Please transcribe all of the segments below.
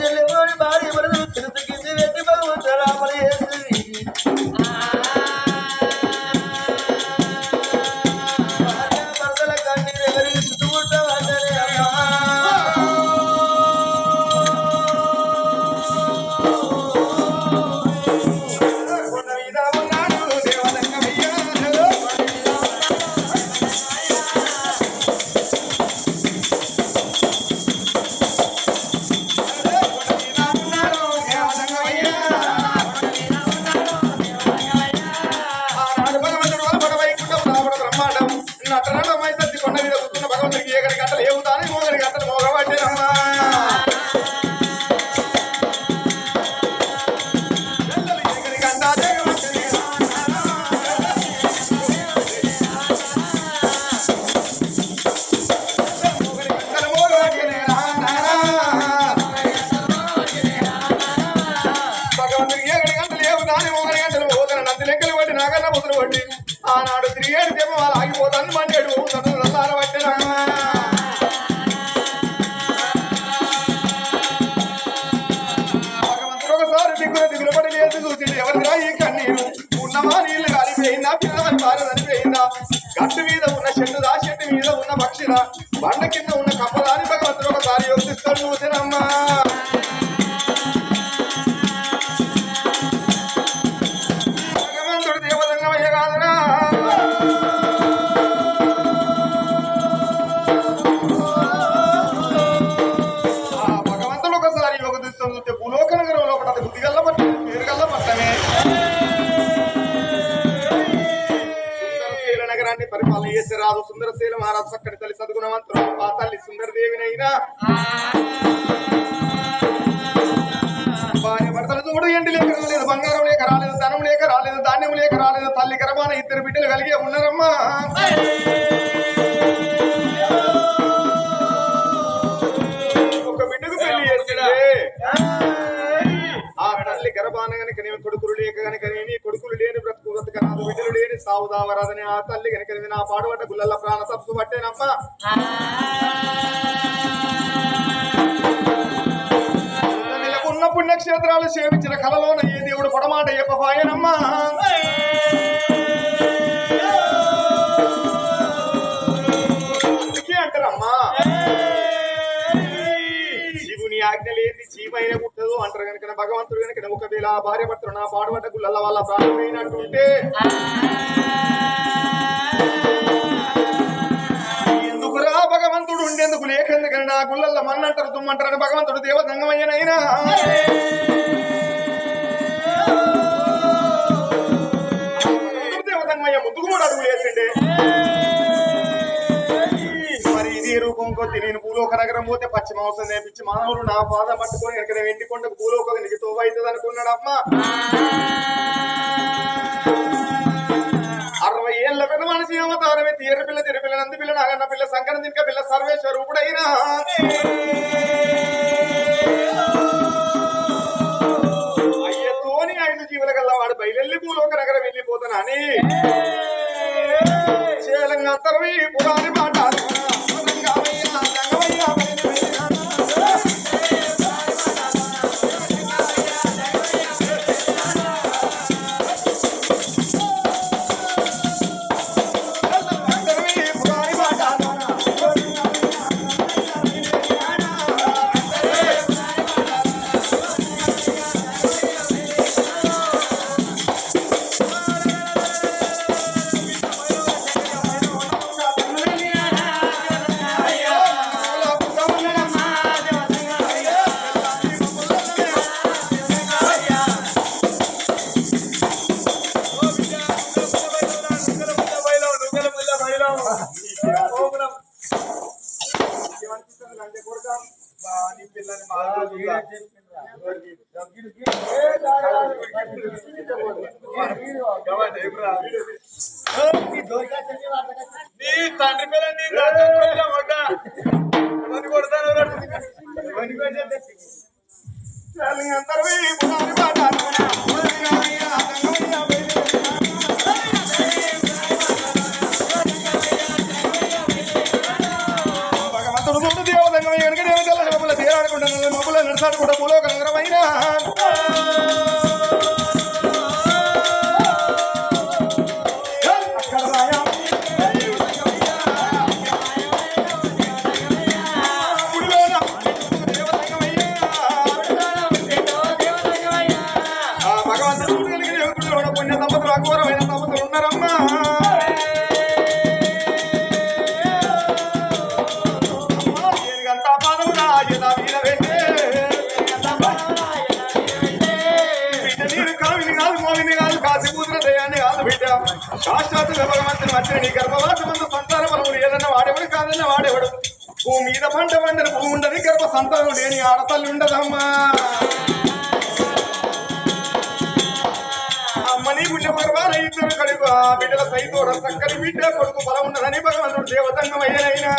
చెయ్యని పూజలు లేవు భార్య మరదలు வணக்கம் తల్లి సుందరదేవినైనా. భార్య భర్తలు చూడు ఎండి లేక రాలేదు బంగారం లేక రాలేదు ధనం లేక రాలేదు ధాన్యం లేక రాలేదు తల్లి గర్భాన ఇద్దరు బిడ్డలు కలిగే ఉన్నారమ్మా. బ్రతుకు బ్రతక లేని ఆ తల్లి గనక నా పాడుబడ్డ గుల్లల ప్రాణ సప్పు పట్టేనమ్మ. ఉన్న పుణ్యక్షేత్రాలు సేవించిన కళలోన ఏ దేవుడు పొడమాట ఎప్పపాయనమ్మా ఆజ్ఞ లేని జీవైన పుట్టదు అంటారు కనుక భగవంతుడు కనుక ఒకవేళ ఆ భార్య భర్తలు నా పాడుపడ్డ గుళ్ళ వాళ్ళ ప్రాణమైనట్టుంటే. ఎందుకురా భగవంతుడు ఉండేందుకు లేకెందుకని నా గుళ్ళల్లో మన్నంటారు తుమ్మంటారని భగవంతుడు దేవదంగమయ్యనైనా? దేవదంగమయ్య ముద్దుకు కూడా అడుగు కొద్ది నేను భూలోక నగరం పోతే పచ్చి మాంసం నేర్పించి మానవుడు నా పాదం పట్టుకొని కనుక వెండి కొండకు భూలోక నీకు తోవ అనుకున్నాడు అమ్మ. అరవై ఏళ్ళ పిల్ల మనిషి అవతారమే తీర పిల్ల తిరు పిల్ల నంది పిల్ల నాగన్న పిల్ల సంకర తినక పిల్ల సర్వేశ్వరూపుడైనా అయ్యతోని ఐదు జీవుల కల్లా వాడు బయలెల్లి భూలోక నగరం వెళ్ళిపోతానని. చేలంగా తరవి పురాణి మాట తండ్రి పిల్ల నీ భగవంతుని వచ్చిన నీ గర్భవాసమందు సంతాన బలముడు ఏదన్నా వాడేవాడు కాదన్నా వాడేవాడు. భూమి మీద పంట పండిన భూమి ఉండదు గర్భ సంతానం లేని ఆడతల్లి ఉండదమ్మా. అమ్మని గుండె పర్వాల ఇద్దరు కడుగు ఆ బిడ్డల సైతో సక్కని బిడ్డ కొడుకు బలం ఉన్నదని భగవంతుడు దేవతంగం అయ్యనైనా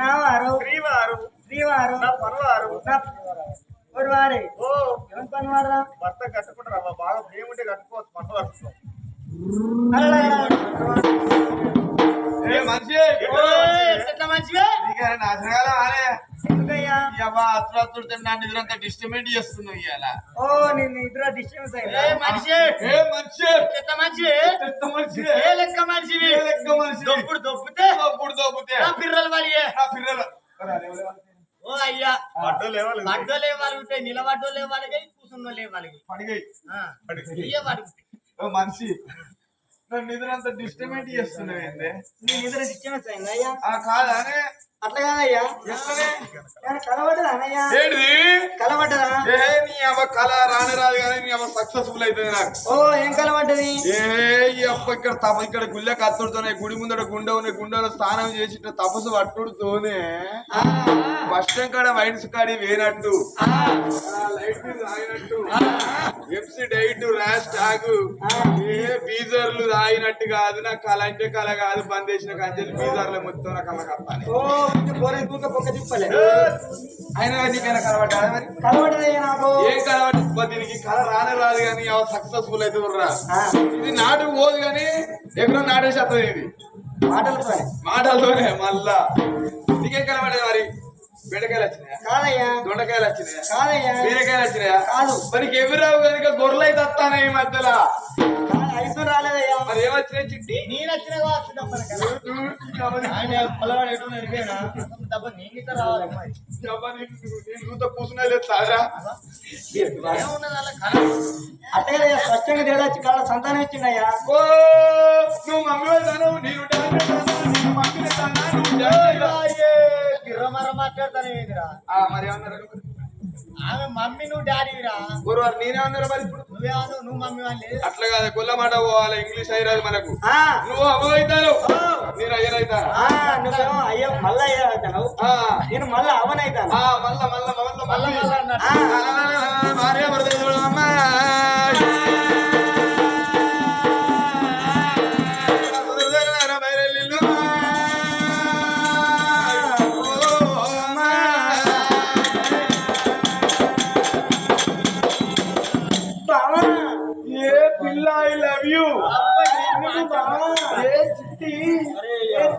నా వారు శ్రీవారు. శ్రీవారు. నా పరవారు. నా ఒక వారే ఓ. ఎవరి పని వారా భర్త కట్టుకుంటారా? బాగా ప్రేమ ఉంటే కట్టుకోవచ్చు ఏ మనిషి? మంచిగా నాశనగాల ఇదంతా డిస్టర్బెంట్ చేస్తున్నావు ఇవాళ ఓ నేను ఇద్దరు డిస్టర్బెన్స్ అయిందా ఏ మనిషి? ఏ మనిషి? ఎంత మనిషి? ఎంత మనిషి. ఏ లెక్క ఏ లెక్క మనిషి? దొప్పుడు దొబ్బితే? దొప్పుడు దొబ్బుతే. నా పిర్రలు వాలియే. నా ఓ అయ్యా. పడ్డో లేవాలి. పడ్డోలే వాళ్ళుంటాయి నిలబడ్డోలే వాళ్ళకి కూర్చున్నోలే వాళ్ళకి పడిగై ఆ, పడిగై ఓ మనిషి. నన్ను ఇదంతా డిస్టర్బెంట్ చేస్తున్నావు ఏంది? ఇద్దరు డిస్టర్బెన్స్ అయిందా అయ్యా? ఆ కాదానే. అట్లా కాదయ్యా. అన్నయ్యా ఏంటిది? ఏ నీ అవ్వ కళ రాని రాదు కానీ నీ అవ్వ సక్సెస్ఫుల్ అవుతుంది నాకు. ఓ ఏం కలవడ్డది ఏ ఈ అప్ప ఇక్కడ తప ఇక్కడ గుళ్ళ కత్తుడుతోనే గుడి ముందర గుండె ఉన్నాయి గుండెలో స్నానం చేసి తపస్సు పట్టుడుతోనే టైం కాడ వైన్స్ కాడి వేనట్టు. లైట్ మీద ఎఫ్సి డైట్ టాగు ఏ బీజర్లు తాగినట్టు కాదు నాకు కళ అంటే కళ కాదు బంద్ చేసిన కంచెలు బీజర్లు మొత్తం నా కళ్ళ కప్పాలి. అయినా నీకైనా ఏం కలవట్టు దీనికి కళ రానే రాదు కానీ సక్సెస్ఫుల్ అయితే రా ఆ, ఇది నాటుకు పోదు కానీ ఎక్కడో నాటేసేస్తుంది ఇది. మాటలతో మాటల్లోనే మళ్ళా. నీకేం కనబడేది మరి? బెండకాయలు వచ్చినాయా? కాదయ్యా. దొండకాయలు వచ్చినాయా? కాదయ్యా. బీరకాయలు వచ్చినాయా? కాదు. మనకి ఎవరావు కనుక గొర్రెలు అయితే వస్తానే ఈ మధ్యలో. ఐదు రాలేదయ్యా. మరి ఏమొచ్చినాయి చిట్టి? నేను వచ్చిన అట్టే స్పష్టంగా తేడా కాళ్ళ సంతానం ఇచ్చిండయ్యా. ఓ నువ్వు మమ్మీ వెళ్తాను నేను ఆమె మమ్మీ నువ్వు డాడీరా గురువారు నేనేమన్నారు మరి నువ్వేమో నువ్వు మమ్మీ వాళ్ళు అట్లా కాదు కొల్ల మాట పోవాలి ఇంగ్లీష్ అయిరాదు మనకు. నువ్వు అవ్వ అవుతాను నేను అయ్యనవుతాను ఆ, నువ్వేమో అయ్యో మళ్ళా అయ్యా అవుతావు నేను మళ్ళా అవనైతాను ఆ, మళ్ళా మళ్ళా మళ్ళా మళ్ళా. మళ్ళా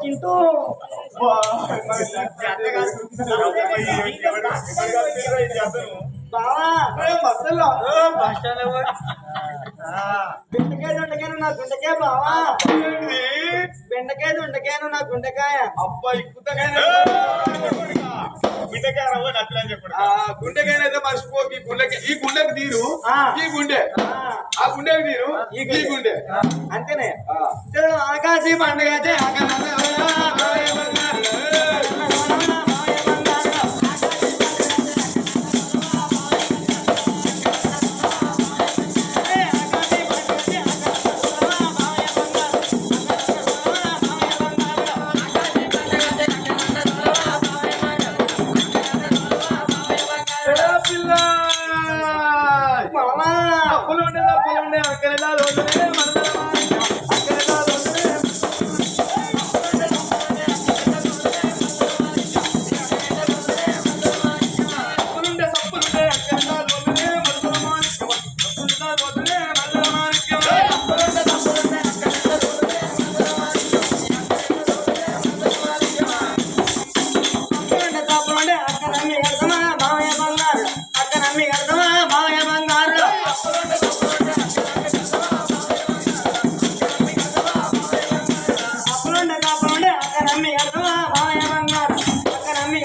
ఏ దొండకాయను నా గుండెకాయ బావా. బెండకాయ దొండకాయను నా గుండెకాయ. అబ్బాయి ఆ గుండెకైనా మర్చిపోకి గుండెకి ఈ గుండెకి తీరు ఆ. ఈ గుండె. ఆ, గుండెకి తీరు ఈ గుండె. అంతేనే. ఆకాశీ పండుగ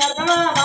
了的